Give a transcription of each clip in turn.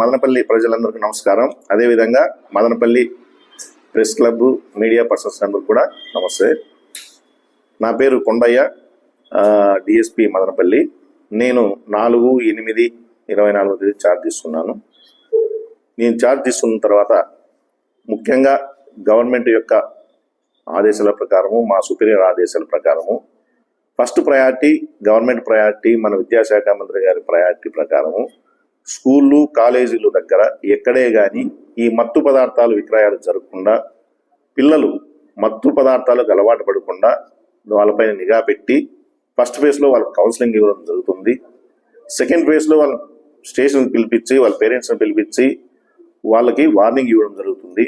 మదనపల్లి ప్రజలందరికీ నమస్కారం. అదేవిధంగా Madanapalle press club media persons అందరికి కూడా నమస్తే. నా పేరు కొండయ్య డిఎస్పి మదనపల్లి. నేను నాలుగు ఎనిమిది ఇరవై నాలుగు తేదీ ఛార్జ్ తీసుకున్నాను. నేను ఛార్జ్ తీసుకున్న తర్వాత ముఖ్యంగా గవర్నమెంట్ యొక్క ఆదేశాల ప్రకారము మా సుపీరియర్ ఆదేశాల ప్రకారము ఫస్ట్ ప్రయారిటీ గవర్నమెంట్ ప్రయారిటీ మన విద్యాశాఖ మంత్రి గారి ప్రయారిటీ ప్రకారము స్కూళ్ళు కాలేజీలు దగ్గర ఎక్కడే కానీ ఈ మత్తు పదార్థాలు విక్రయాలు జరగకుండా పిల్లలు మత్తు పదార్థాలకు అలవాటు పడకుండా వాళ్ళపైన నిఘా పెట్టి ఫస్ట్ ఫేజ్లో వాళ్ళకి కౌన్సిలింగ్ ఇవ్వడం జరుగుతుంది. సెకండ్ ఫేజ్లో వాళ్ళ స్టేషన్ పిలిపించి వాళ్ళ పేరెంట్స్ని పిలిపించి వాళ్ళకి వార్నింగ్ ఇవ్వడం జరుగుతుంది.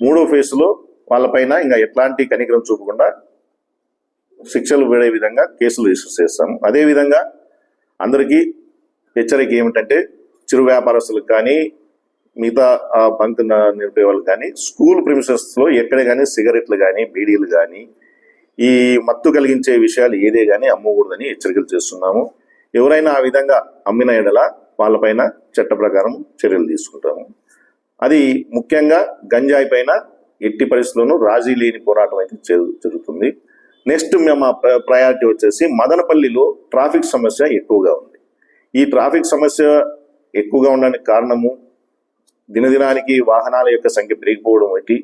మూడో ఫేజ్లో వాళ్ళపైన ఇంకా ఎట్లాంటి కనికరం చూపకుండా శిక్షలు పడే విధంగా కేసులు రిజిస్టర్ చేస్తాము అదేవిధంగా అందరికీ హెచ్చరిక ఏమిటంటే చిరు వ్యాపారస్తులకు కానీ మిగతా ఆ బంక్ న- నిలిపే కానీ స్కూల్ ప్రిమిషన్స్లో ఎక్కడ కానీ సిగరెట్లు కానీ బీడీలు కానీ ఈ మత్తు కలిగించే విషయాలు ఏదే కానీ అమ్మకూడదని హెచ్చరికలు చేస్తున్నాము. ఎవరైనా ఆ విధంగా అమ్మిన ఎడల వాళ్ళపైన చట్ట ప్రకారం చర్యలు తీసుకుంటాము. అది ముఖ్యంగా గంజాయి పైన ఎట్టి పరిస్థితుల్లోనూ రాజీ లేని పోరాటం అయితే జరుగుతుంది. నెక్స్ట్ మేము ప్రయారిటీ వచ్చేసి మదనపల్లిలో ట్రాఫిక్ సమస్య ఎక్కువగా ఉంది. ఈ ట్రాఫిక్ సమస్య ఎక్కువగా ఉండడానికి కారణము దినదినానికి వాహనాల యొక్క సంఖ్య పెరిగిపోవడం ఒకటి.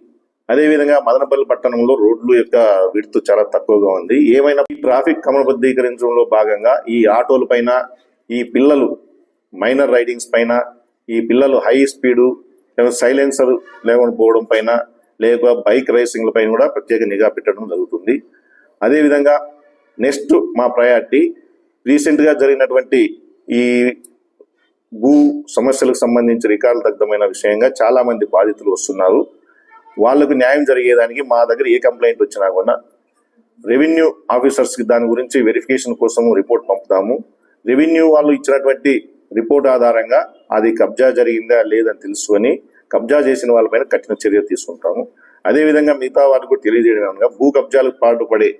అదేవిధంగా మదనపల్లి పట్టణంలో రోడ్లు యొక్క విడుతు చాలా తక్కువగా ఉంది. ఏమైనా ట్రాఫిక్ క్రమబద్ధీకరించడంలో భాగంగా ఈ ఆటోల పైన ఈ పిల్లలు మైనర్ రైడింగ్స్ పైన ఈ పిల్లలు హై స్పీడు సైలెన్సర్ లేకుండా పోవడం పైన లేక బైక్ రేసింగ్ల పైన కూడా ప్రత్యేక నిఘా పెట్టడం జరుగుతుంది. అదేవిధంగా నెక్స్ట్ మా ప్రయారిటీ. రీసెంట్గా జరిగినటువంటి ఈ భూ సమస్యలకు సంబంధించి రికార్డు దగ్ధమైన విషయంగా చాలా మంది బాధితులు వస్తున్నారు. వాళ్ళకు న్యాయం జరిగేదానికి మా దగ్గర ఏ కంప్లైంట్ వచ్చినా కూడా రెవెన్యూ ఆఫీసర్స్కి దాని గురించి వెరిఫికేషన్ కోసం రిపోర్ట్ పంపుతాము. రెవెన్యూ వాళ్ళు ఇచ్చినటువంటి రిపోర్ట్ ఆధారంగా అది కబ్జా జరిగిందా లేదని తెలుసుకొని కబ్జా చేసిన వాళ్ళపైన కఠిన చర్య తీసుకుంటాము. అదేవిధంగా మిగతా వారికి కూడా తెలియజేయడం భూ కబ్జాలకు పాటుపడే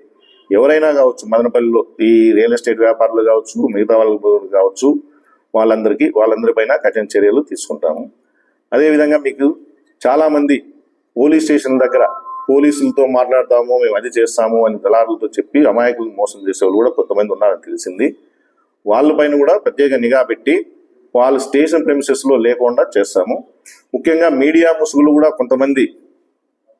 ఎవరైనా కావచ్చు మదనపల్లిలో ఈ రియల్ ఎస్టేట్ వ్యాపారులు కావచ్చు మిగతా వాళ్ళు కావచ్చు వాళ్ళందరికీ వాళ్ళందరిపైన కఠిన చర్యలు తీసుకుంటాము. అదేవిధంగా మీకు చాలామంది పోలీస్ స్టేషన్ దగ్గర పోలీసులతో మాట్లాడతాము మేము అది చేస్తాము అని దళారులతో చెప్పి అమాయకులను మోసం చేసే వాళ్ళు కూడా కొంతమంది ఉన్నారని తెలిసింది. వాళ్ళపైన కూడా ప్రత్యేక నిఘా పెట్టి వాళ్ళు స్టేషన్ ప్రెమిసెస్లో లేకుండా చేస్తాము. ముఖ్యంగా మీడియా ముసుగులు కూడా కొంతమంది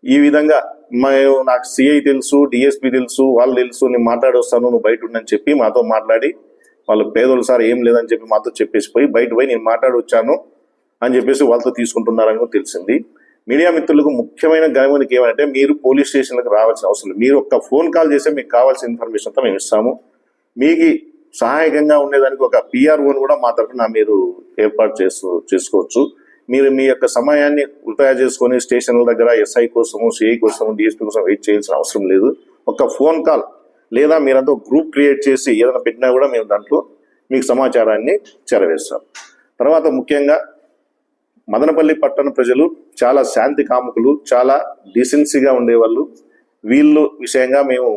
ఈ విధంగా మేము నాకు సిఐ తెలుసు డిఎస్పి తెలుసు వాళ్ళు తెలుసు నేను మాట్లాడొస్తాను నువ్వు బయట ఉండని చెప్పి మాతో మాట్లాడి వాళ్ళు పేదోళ్ళు సార్ ఏం లేదని చెప్పి మాతో చెప్పేసి పోయి బయట పోయి నేను మాట్లాడి వచ్చాను అని చెప్పేసి వాళ్ళతో తీసుకుంటున్నారని కూడా తెలిసింది. మీడియా మిత్రులకు ముఖ్యమైన గమనికి ఏమంటే మీరు పోలీస్ స్టేషన్లకు రావాల్సిన అవసరం లేదు. మీరు ఒక్క ఫోన్ కాల్ చేస్తే మీకు కావాల్సిన ఇన్ఫర్మేషన్ అంతా మేము ఇస్తాము. మీకు సహాయకంగా ఉండేదానికి ఒక పిఆర్ఓని కూడా మా తరఫున మీరు ఏర్పాటు చేసు చేసుకోవచ్చు. మీరు మీ యొక్క సమయాన్ని వృధా చేసుకొని స్టేషన్ల దగ్గర ఎస్ఐ కోసము సిఐ కోసము డిఎస్పీ కోసం వెయిట్ చేయాల్సిన అవసరం లేదు. ఒక ఫోన్ కాల్ లేదా మీరంతా గ్రూప్ క్రియేట్ చేసి ఏదైనా పెట్టినా కూడా మేము దాంట్లో మీకు సమాచారాన్ని చేరవేస్తాం. తర్వాత ముఖ్యంగా మదనపల్లి పట్టణ ప్రజలు చాలా శాంతి కాముకులు చాలా డీసెన్సీగా ఉండేవాళ్ళు. వీళ్ళు విషయంగా మేము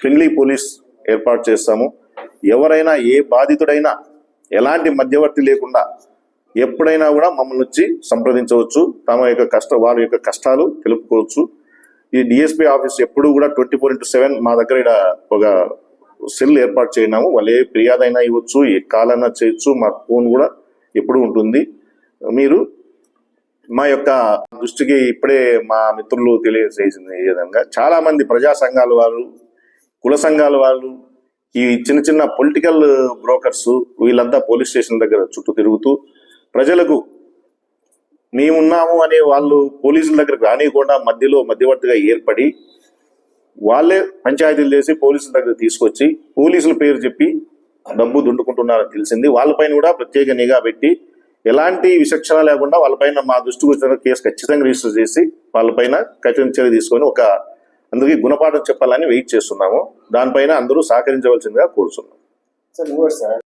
ఫ్రెండ్లీ పోలీస్ ఏర్పాటు చేస్తాము. ఎవరైనా ఏ బాధితుడైనా ఎలాంటి మధ్యవర్తి లేకుండా ఎప్పుడైనా కూడా మమ్మల్ని వచ్చి సంప్రదించవచ్చు. తమ యొక్క కష్ట వారి యొక్క కష్టాలు తెలుపుకోవచ్చు. ఈ డిఎస్పీ ఆఫీస్ ఎప్పుడు కూడా ట్వంటీ ఫోర్ ఇంటూ సెవెన్ మా దగ్గర ఇక్కడ ఒక సెల్ ఏర్పాటు చేయనాము వాళ్ళు ఏ ఫిర్యాదు అయినా ఇవ్వచ్చు ఏ కాలైనా చేయొచ్చు మా ఫోన్ కూడా ఎప్పుడు ఉంటుంది. మీరు మా యొక్క దృష్టికి ఇప్పుడే మా మిత్రులు తెలియజేసింది ఈ విధంగా. చాలా మంది ప్రజా సంఘాల వాళ్ళు కుల సంఘాల వాళ్ళు ఈ చిన్న చిన్న పొలిటికల్ బ్రోకర్స్ వీళ్ళంతా పోలీస్ స్టేషన్ దగ్గర చుట్టూ తిరుగుతూ ప్రజలకు మేమున్నాము అనే వాళ్ళు పోలీసుల దగ్గరకు రానియకుండా మధ్యలో మధ్యవర్తిగా ఏర్పడి వాళ్ళే పంచాయతీలు చేసి పోలీసుల దగ్గర తీసుకొచ్చి పోలీసుల పేరు చెప్పి డబ్బు దుండుకుంటున్నారని తెలిసింది. వాళ్ళపైన కూడా ప్రత్యేక నిఘా పెట్టి ఎలాంటి విచక్షణ లేకుండా వాళ్ళపైన మా దృష్టికి వచ్చిన కేసు ఖచ్చితంగా రిజిస్టర్ చేసి వాళ్ళపైన కఠిన చర్య తీసుకొని ఒక అందరికీ గుణపాఠం చెప్పాలని వెయిట్ చేస్తున్నాము. దానిపైన అందరూ సహకరించవలసిందిగా కోరుతున్నాం సార్ సార్.